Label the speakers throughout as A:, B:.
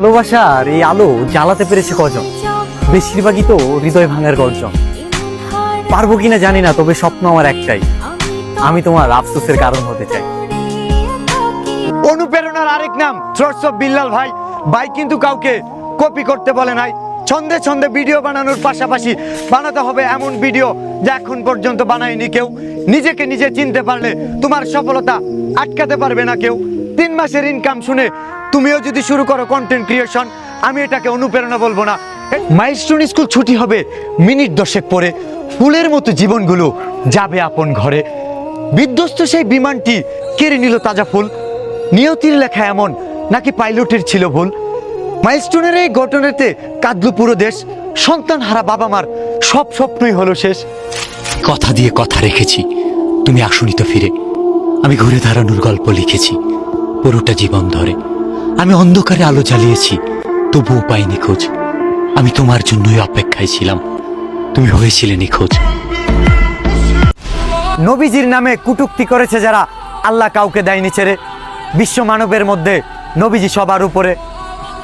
A: ভালোবাসার এই আলো জ্বালাতে পেরেছে কজন? বেশিরভাগই তো হৃদয় ভাঙার গর্জন। পারব কিনা জানি না, তবে স্বপ্ন আমার একটাই। আমি তোমার আফসোসের কারণ হতে চাই।
B: অনুপ্রেরণার আরেক নাম থ্রটস অফ বিল্লাল ভাই। ভাই কিন্তু কাউকে কপি করতে বলে নাই। ছন্দে ছন্দে ভিডিও বানানোর পাশাপাশি বানাতে হবে এমন ভিডিও যা এখন পর্যন্ত বানায়নি কেউ। নিজেকে নিজে চিনতে পারলে তোমার সফলতা আটকাতে পারবে না কেউ। মাসের ইনকাম শুনে তুমিও যদি শুরু করো কন্টেন্ট ক্রিয়েশন আমি এটাকে অনুপ্রেরণা বলব না। মাইলস্টোন স্কুল ছুটি হবে মিনিট দশেক পরে। ফুলের মতো জীবনগুলো যাবে আপন ঘরে। বিধ্বস্ত সেই বিমানটি কেড়ে নিল তাজা ফুল। নিয়তির লেখা এমন নাকি পাইলটের ছিল ভুল? মাইলস্টোনের এই ঘটনাতে কাঁদলো পুরো দেশ। সন্তান হারা বাবা মার সব স্বপ্নই হলো শেষ।
C: কথা দিয়ে কথা রেখেছি। তুমি আসুনি তো ফিরে। আমি ঘুরে দাঁড়ানোর গল্প লিখেছি। পুরোটা জীবন ধরে। আমি অন্ধকারে আলো জ্বালিয়েছি, তবুও পাইনি খোঁজ আমি তোমার জন্যই অপেক্ষায় ছিলাম। তুমি হয়েছিলে নিখোঁজ।
B: নবীজির নামে কুটুক্তি করেছে যারা আল্লাহ কাউকে দেয়নি ছেড়ে। বিশ্ব মানবের মধ্যে নবীজি সবার উপরে।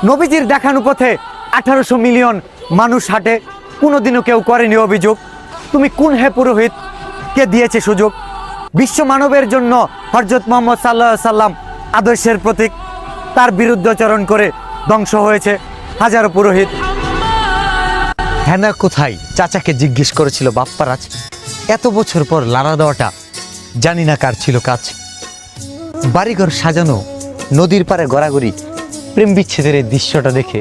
B: নবীজির দেখানো পথে আঠারোশো মিলিয়ন মানুষ হাঁটে। কোনোদিনও কেউ করেনি অভিযোগ। তুমি কোন হে পুরোহিত? কে দিয়েছে সুযোগ? বিশ্ব মানবের জন্য হরজত মোহাম্মদ সাল্লাহ সাল্লাম আদর্শের প্রতীক, তার বিরুদ্ধাচরণ করে ধ্বংস হয়েছে হাজারো পুরোহিত। হ্যানা কোথায়? চাচাকে জিজ্ঞেস করেছিল বাপ্পারাজ, এত বছর পর লাড়া দেওয়াটা, জানি না কার ছিল কাজ। বাড়িঘর সাজানো, নদীর পাড়ে গড়াগড়ি, প্রেম বিচ্ছেদের এই দৃশ্যটা দেখে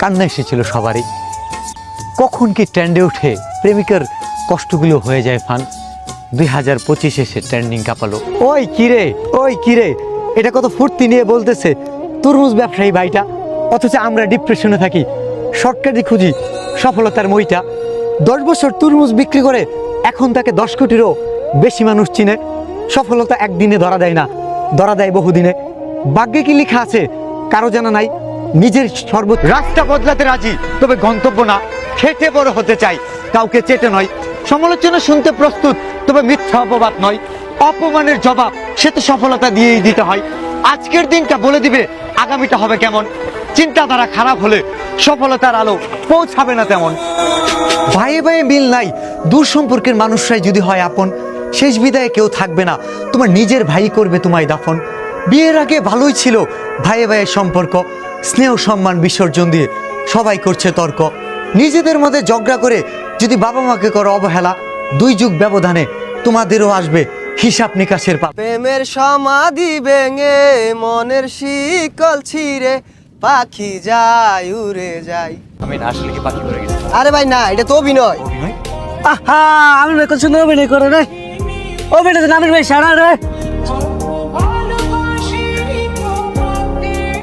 B: কান্না এসেছিল সবারই। কখন কি ট্রেন্ডে উঠে প্রেমিকার কষ্টগুলো হয়ে যায় ফান। দুই হাজার পঁচিশে এসে ট্রেন্ডিং কাঁপালো, ওই কিরে ওই কিরে এটা কত ফুর্তি নিয়ে বলতেছে, তরমুজ ব্যবসায়ী ভাইটা। অথচ আমরা ডিপ্রেশনে থাকি। শর্টকাটই খুঁজি, সফলতার মইটা। দশ বছর তরমুজ বিক্রি করে, এখন তাকে দশ কোটিরও বেশি মানুষ চিনে। সফলতা একদিনে ধরা দেয় না, ধরা দেয় বহুদিনে। ভাগ্যে কি লেখা আছে, কারও জানা নাই। নিজের সর্বোচ্চ রাস্তা বদলাতে রাজি, তবে গন্তব্য না। খেটে বড় হতে চাই, কাউকে চেটে নয়। সমালোচনা শুনতে প্রস্তুত, তবে মিথ্যা অপবাদ নয়। অপমানের জবাব সে তো সফলতা দিয়েই দিতে হয়। আজকের দিনটা বলে দিবে আগামীটা হবে কেমন। চিন্তাধারা খারাপ হলে সফলতার আলো পৌঁছাবে না তেমন। ভাইয়ে ভাইয়ে মিল নাই, দূর সম্পর্কের মানুষরাই যদি হয় আপন, শেষ বিদায়ে কেউ থাকবে না। তোমার নিজের ভাই করবে তোমায় দাফন। বিয়ের আগে ভালোই ছিল ভাইয়ে ভাইয়ের সম্পর্ক, স্নেহ সম্মান বিসর্জন দিয়ে সবাই করছে তর্ক। নিজেদের মধ্যে ঝগড়া করে যদি বাবা মাকে করো অবহেলা, দুই যুগ ব্যবধানে তোমাদেরও আসবে হিসাব নিকাশের পা
D: প্রেমের সমাধি ভেঙে মনের শিকল ছিঁড়ে পাখি যায় উড়ে যায়।
A: আমি আসলে কি পাখি করে গেছি?
D: আরে ভাই না এটা তো অভিনয়।
E: আহা আমি ভাই কত সুন্দর অভিনয় করে রে অভিনয় তো নামের ভাই সারা রে